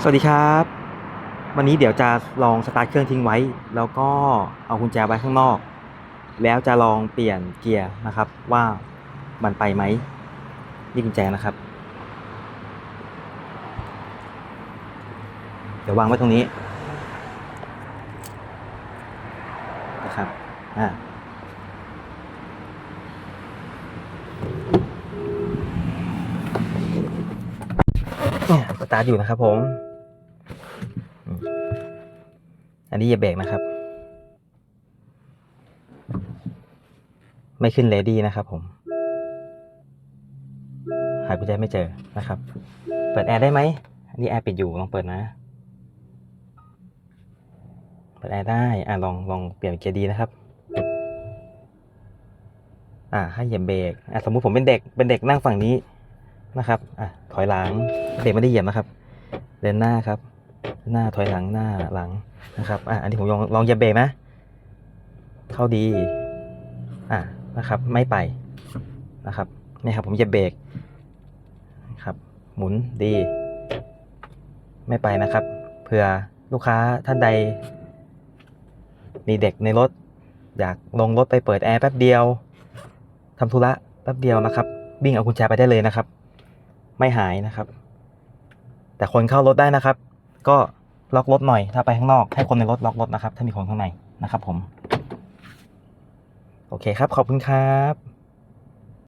สวัสดีครับ วันนี้เดี๋ยวจะลองสตาร์ทเครื่องทิ้งไว้ แล้วก็เอากุญแจไว้ข้างนอก แล้วจะลองเปลี่ยนเกียร์นะครับ ว่ามันไปไหมนี่กุญแจนะครับ เดี๋ยววางไว้ตรงนี้นะครับอ่าเนี่ย ตาร์ทอยู่นะครับผม อันนี้อย่าเบรกนะครับ ไม่ขึ้นเลดี้นะครับผม หากุญแจไม่เจอนะครับ เปิดแอร์ได้ไหม อันนี้แอร์ปิดอยู่ลองเปิดนะ เปิดแอร์ได้ อะลองลองเปลี่ยนเกียร์ดีนะครับอ่าให้เหยียบเบรกอะสมมุติผมเป็นเด็ก เป็นเด็กนั่งฝั่งนี้ นะครับอะถอยหลังเบรกไม่ได้เหยียบนะครับ เดินหน้าครับ หน้าถอยหลังหน้าหลังนะครับอะอันนี้ผมลองลองเหยียบเบรกนะเข้าดีอะนะครับ ไม่ไปนะครับนี่ครับ ผมเหยียบเบรกครับ หมุนดี ไม่ไปนะครับเผื่อลูกค้าท่านใด มีเด็กในรถ อยากลงรถไปเปิดแอร์แป๊บเดียวทำธุระแป๊บเดียวนะครับ วิ่งเอากุญแจไปได้เลยนะครับ ไม่หายนะครับ แต่คนเข้ารถได้นะครับ ก็ล็อกรถหน่อย ถ้าไปข้างนอกให้คนในรถล็อกรถนะครับ ถ้ามีคนข้างในนะครับผม โอเคครับ ขอบคุณครับ